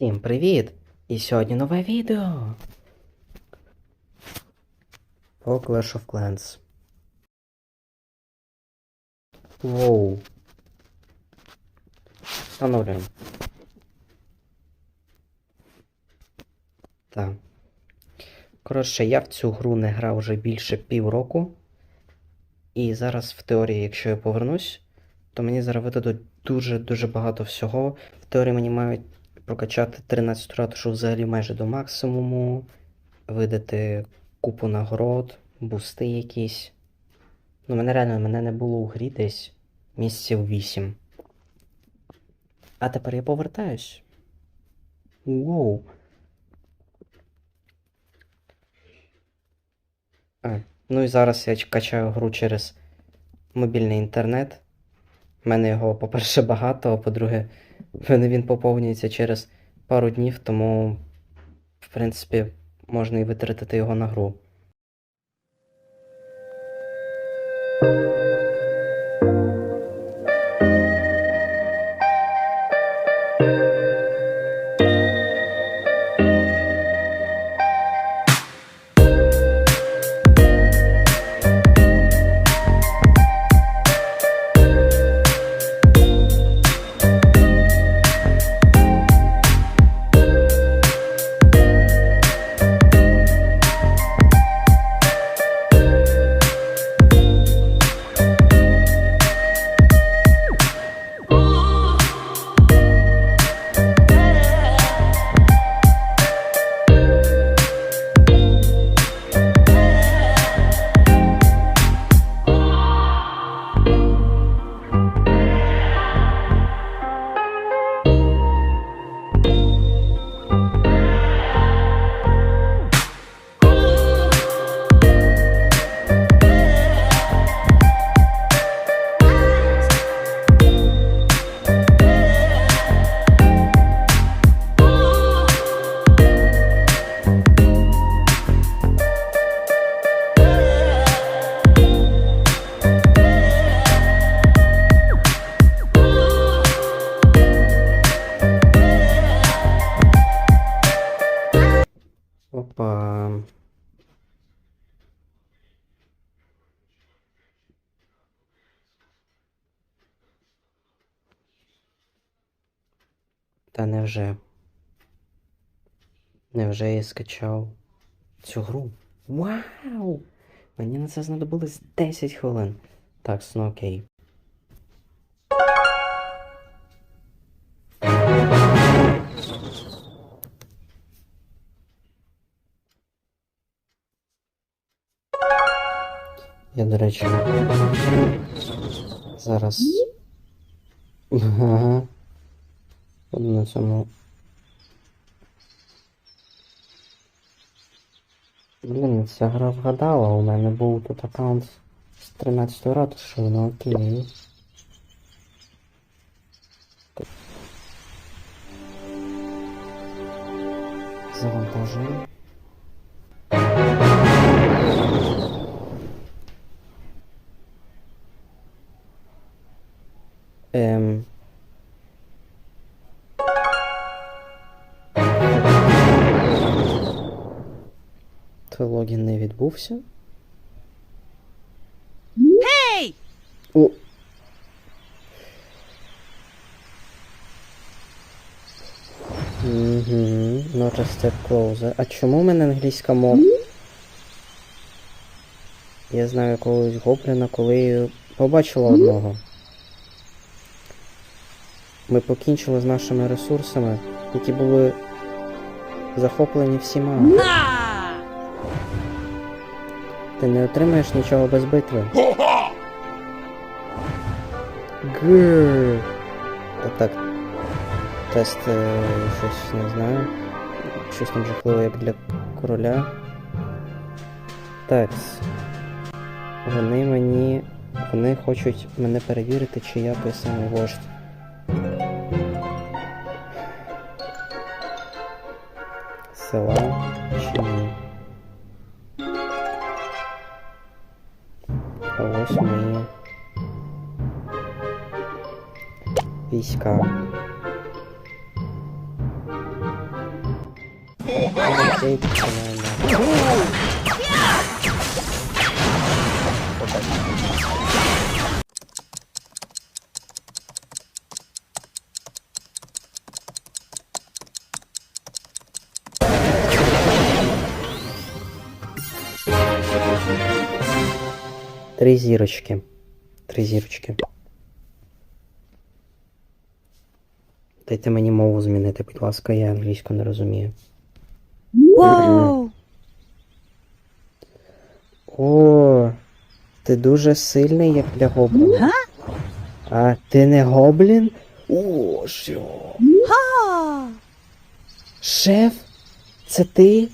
Всім привіт! І сьогодні нове відео. По Clash of Clans. Воу. Встановлюємо. Так. Коротше, я в цю гру не грав вже більше півроку. І зараз в теорії, якщо я повернусь, то мені зараз видадуть дуже-дуже багато всього. В теорії мені мають прокачати 13 ратушу взагалі майже до максимуму, видати купу нагород, бусти якісь. Ну, мене реально мене не було у грі десь місяців 8. А тепер я повертаюсь. Воу. А, ну і зараз я качаю гру через мобільний інтернет. У мене його, по-перше, багато, а по-друге, він поповнюється через пару днів, тому, в принципі, можна і витратити його на гру. Та невже? Невже я скачав цю гру? Вау! Мені на це знадобилось 10 хвилин. Так, ну окей. Я, до речі, зараз. Ага. Буду на. Блін, ця гра вгадала, у мене був тут аккаунт з 13 ратуші, ну окей. Так. Логін не відбувся. Hey! О. Угу. Not a step closer. А чому в мене англійська мова? Я знаю якогось гобліна, коли побачила одного. Ми покінчили з нашими ресурсами, які були захоплені всіма. Ти не отримаєш нічого без битви. Грррр. Та так. Тест е, щось не знаю. Щось там жахливе, як для короля. Так. Вони мені. Вони хочуть мене перевірити, чи я той самий вождь. Села かわいいしね。いいしか？ジェイクじゃないなおかしい Три зірочки. Три зірочки. Дайте мені мову змінити, будь ласка, я англійську не розумію. Whoa! О, ти дуже сильний, як для гобліна. А ти не гоблін? О, що? Шеф? Це ти?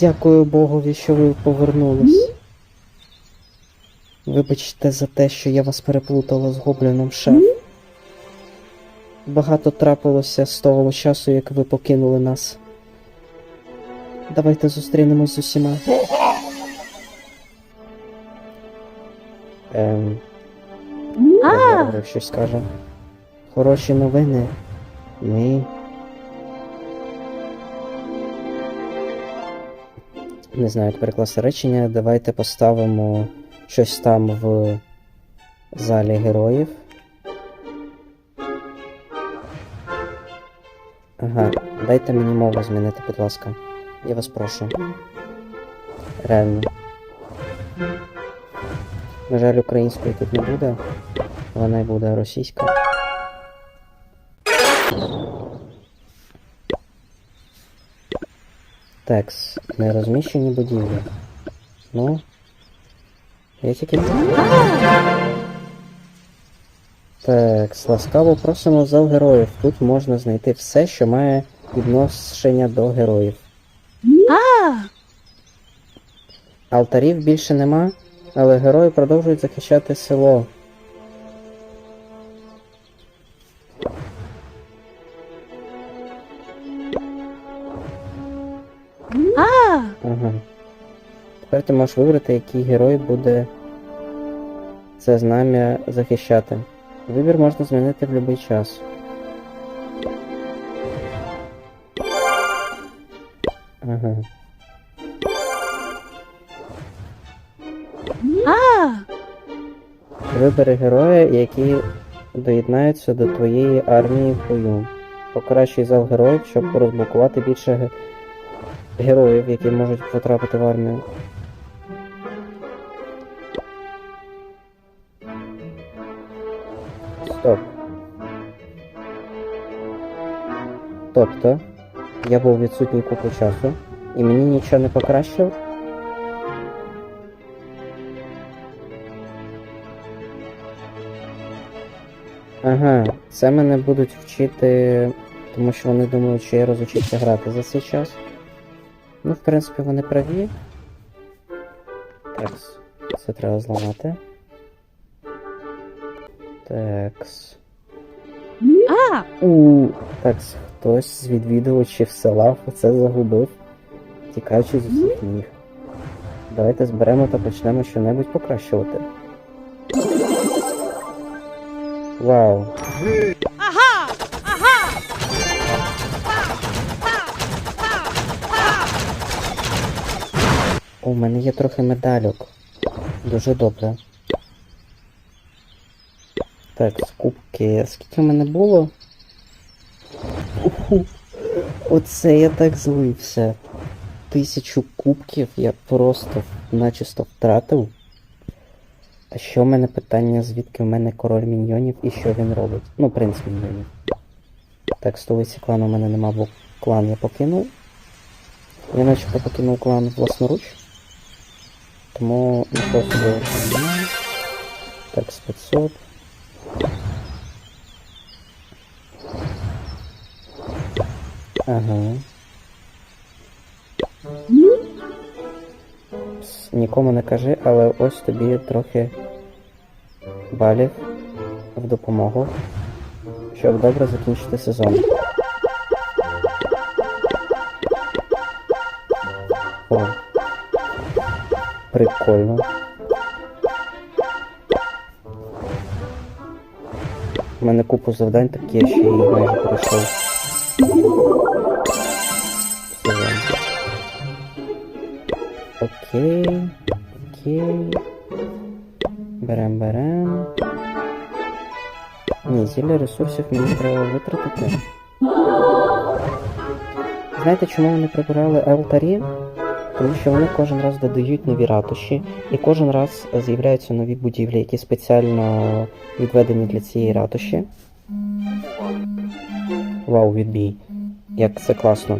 Дякую Богові, що ви повернулись. Вибачте за те, що я вас переплутала з гобліном, шеф. Багато трапилося з того часу, як ви покинули нас. Давайте зустрінемось з усіма. Ем, А! Щось скаже. Хороші новини. Ми. Не знаю, як перекласти речення. Давайте поставимо щось там в залі героїв. Ага, дайте мені мову змінити, будь ласка. Я вас прошу. Реально. На жаль, української тут не буде. Вона й буде російська. Текс. Не розміщені будівлі. Ну. Я тільки. Текс. Ласкаво просимо в зал героїв. Тут можна знайти все, що має відношення до героїв. Алтарів більше нема, але герої продовжують захищати село. Тепер ти можеш вибрати, який герой буде це знам'я захищати. Вибір можна змінити в будь-який час. Ага. Вибери героя, який доєднається до твоєї армії в бою. Покращуй зал героїв, щоб розблокувати більше героїв, які можуть потрапити в армію. Тобто, я був відсутній купу часу, і мені нічого не покращив? Ага, це мене будуть вчити, тому що вони думають, що я розучився грати за цей час. Ну, в принципі, вони праві. Так, це треба зламати. Такс. Ah! У, так, хтось з відвідувачів села це загубив, тікаючи з усіх ніг. Давайте зберемо та почнемо щонебудь покращувати. Вау. Aha! Aha! У мене є трохи медальок. Дуже добре. Так, скупки. Скільки в мене було? Оце я так злився. Тисячу кубків я просто начисто втратив. А що в мене питання, звідки в мене король міньйонів і що він робить? Ну, принц міньйонів. Так, столиці клану у мене нема, бо клан я покинув. Я начебто покинув клан власноруч. Тому нічого собі. Так, з Ага. Нікому не кажи, але ось тобі трохи балів в допомогу, щоб добре закінчити сезон. О. Прикольно. У мене купу завдань такі, я ще й майже пройшов. Окей. Окей. Берем, берем. Ні, зілля ресурсів мені треба витратити. Знаєте, чому вони прибирали алтарі? Тому що вони кожен раз додають нові ратуші, і кожен раз з'являються нові будівлі, які спеціально відведені для цієї ратуші. Вау, відбій. Як це класно.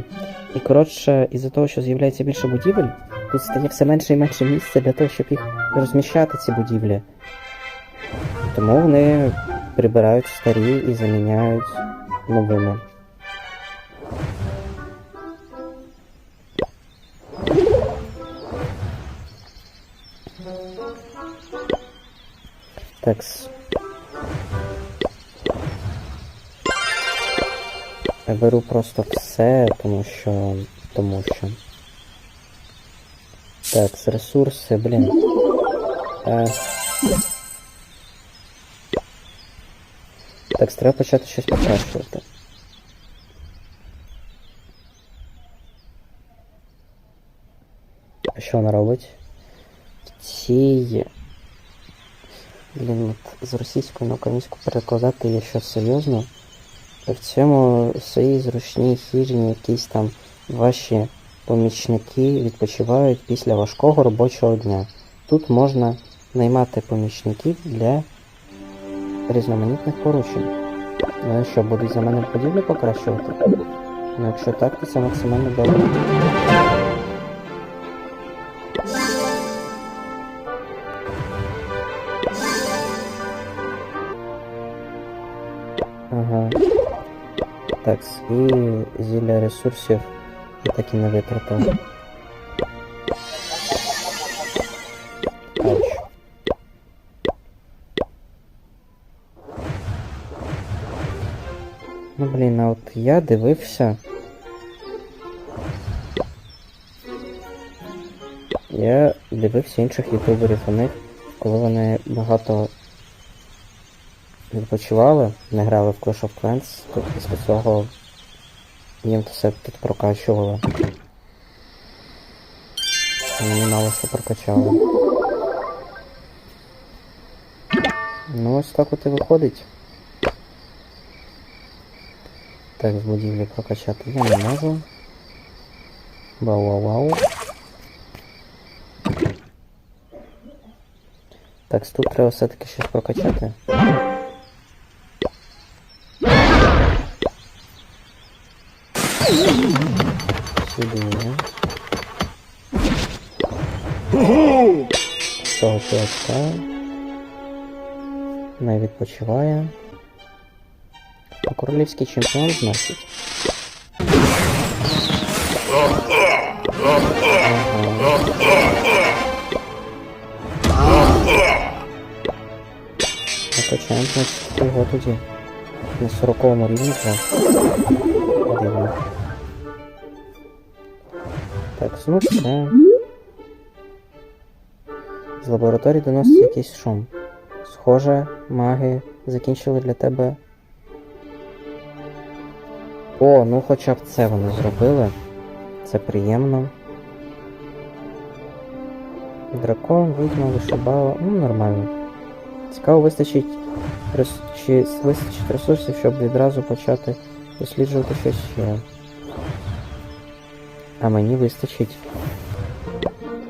І коротше, із-за того, що з'являється більше будівель, тут стає все менше і менше місця для того, щоб їх розміщати, ці будівлі. Тому вони прибирають старі і заміняють новими. Такс. Я беру просто все, тому що. Тому що. Так, з ресурси, блін. Е... Так, треба почати щось покращувати. А що вона робить? В цій. Блін, з російської на українську перекладати є щось серйозно. В цьому своїй зручній хижині якісь там ваші помічники відпочивають після важкого робочого дня. Тут можна наймати помічників для різноманітних поручень. Ну і що, будуть за мене подібне покращувати? Ну якщо так, то це максимально добре. Ага. Так, і зілля ресурсів я так і не витратив. Ну блін, а от я дивився. Я дивився інших ютуберів них, коли вони багато відпочивали, не грали в Clash of Clans, то після цього все тут прокачувало. А Мені мало що прокачало. Ну ось так от і виходить. Так, в будівлі прокачати я не можу. Вау-вау-вау. Так, тут треба все-таки щось прокачати. Цього чувачка. Не відпочиває. А королівський чемпіон, значить. Накачаємо, значить, його тоді. На 40 рівні вже. Дивно. Так, ну все. З лабораторії доноситься якийсь шум. Схоже, маги закінчили для тебе. О, ну хоча б це вони зробили. Це приємно. Дракон, відьма, вишибала. Ну, нормально. Цікаво, вистачить рес... чи вистачить ресурсів, щоб відразу почати досліджувати щось ще. А мені вистачить.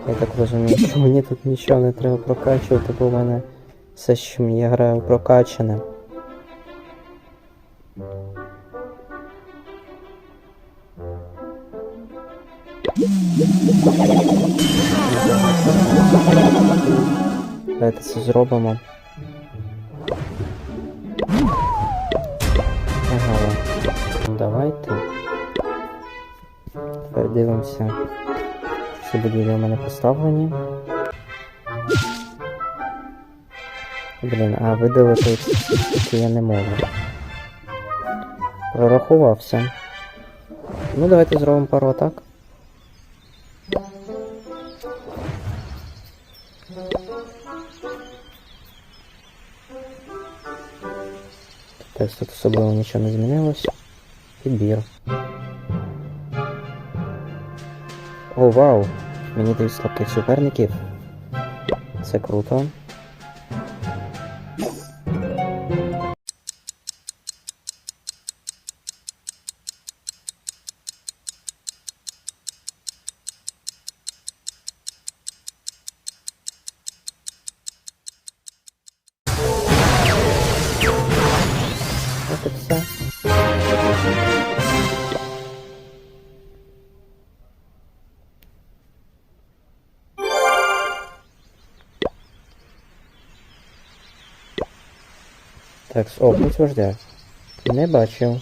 Я так розумію, що мені тут нічого не треба прокачувати, бо в мене все, що я граю, прокачане. Давайте це зробимо. Ага. Давайте. Тепер дивимося. Всі будівлі у мене поставлені. Блін, а видалити ці я не можу. Прорахувався. Ну, давайте зробимо пару атак. Так, тут особливо нічого не змінилось. Підбір. О, вау! Мені дають слабких суперників. Це круто. Так, о, путь вождя. Не бачив.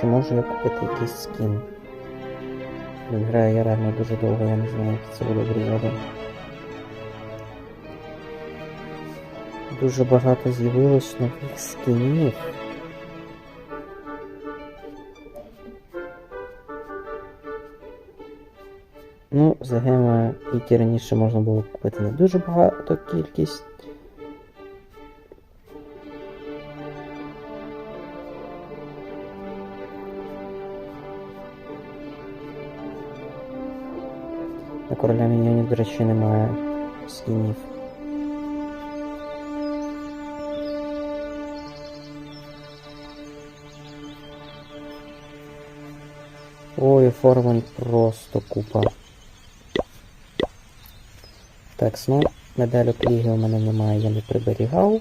Чи можу я купити якийсь скін? Блін, граю я реально дуже довго, я не знаю, як це буде врізати. Дуже багато з'явилось нових скінів. Ну, за гема, які раніше можна було купити не дуже багато кількість. Короля міньйонів, до речі, немає скінів. Ой, формен просто купа. Так, ну, медалю ліги у мене немає, я не приберігав.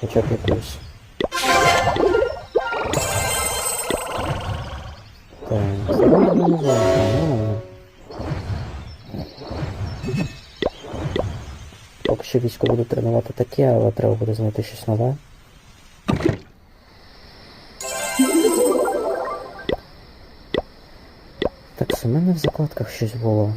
Хоча б якусь. Знаю. Поки що військо буду тренувати таке, але треба буде знайти щось нове. Так, в мене в закладках щось було.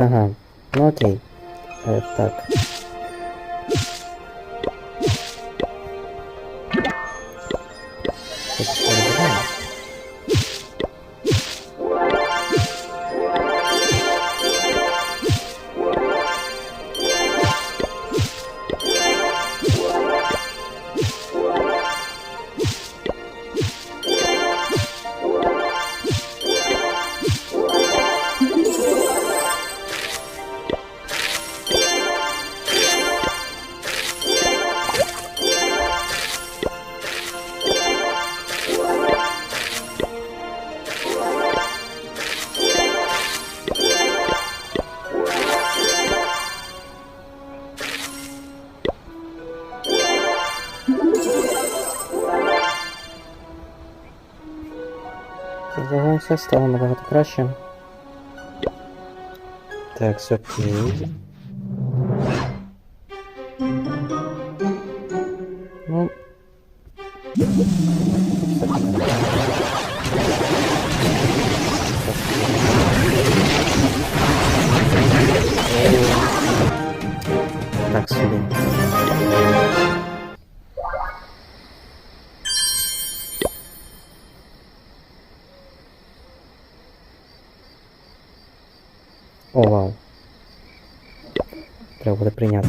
Ага, ну окей. Е, так. Це все стало набагато краще. Так, все окей. О, вау. Треба буде прийняти.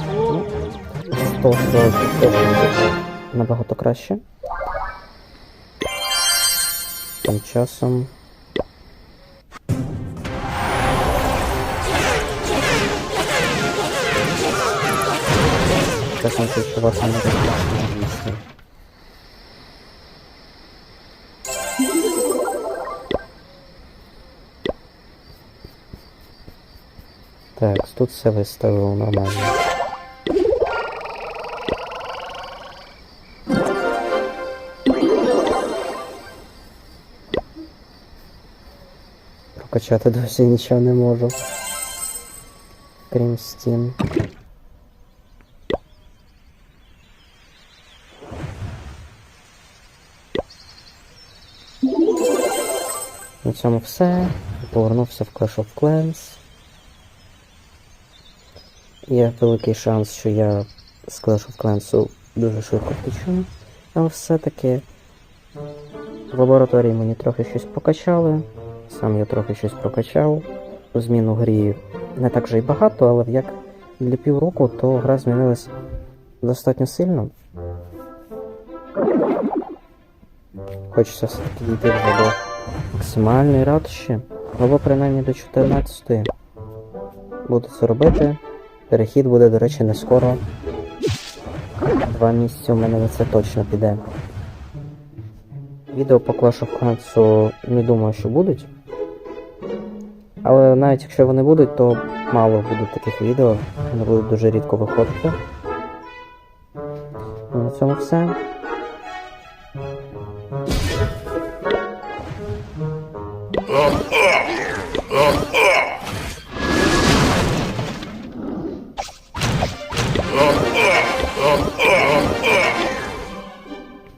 Що теж набагато краще. Тим часом. Часом відчувати не так. Так, тут все виставило нормально. Прокачати досі нічого не можу. Крім стін. На цьому все. Повернувся в Clash of Clans. Є великий шанс, що я з Clash of Clans дуже швидко втечу. Але все-таки в лабораторії мені трохи щось покачали. Сам я трохи щось прокачав. Змін у грі не так вже й багато, але як для півроку, то гра змінилась достатньо сильно. Хочеться все-таки дійти вже до максимальної ратуші, або принаймні до 14. Буду це робити. Перехід буде, до речі, не скоро. Два місяці у мене на це точно піде. Відео по Clash of Clans не думаю, що будуть. Але навіть якщо вони будуть, то мало буде таких відео. Вони будуть дуже рідко виходити. Ну, На цьому все.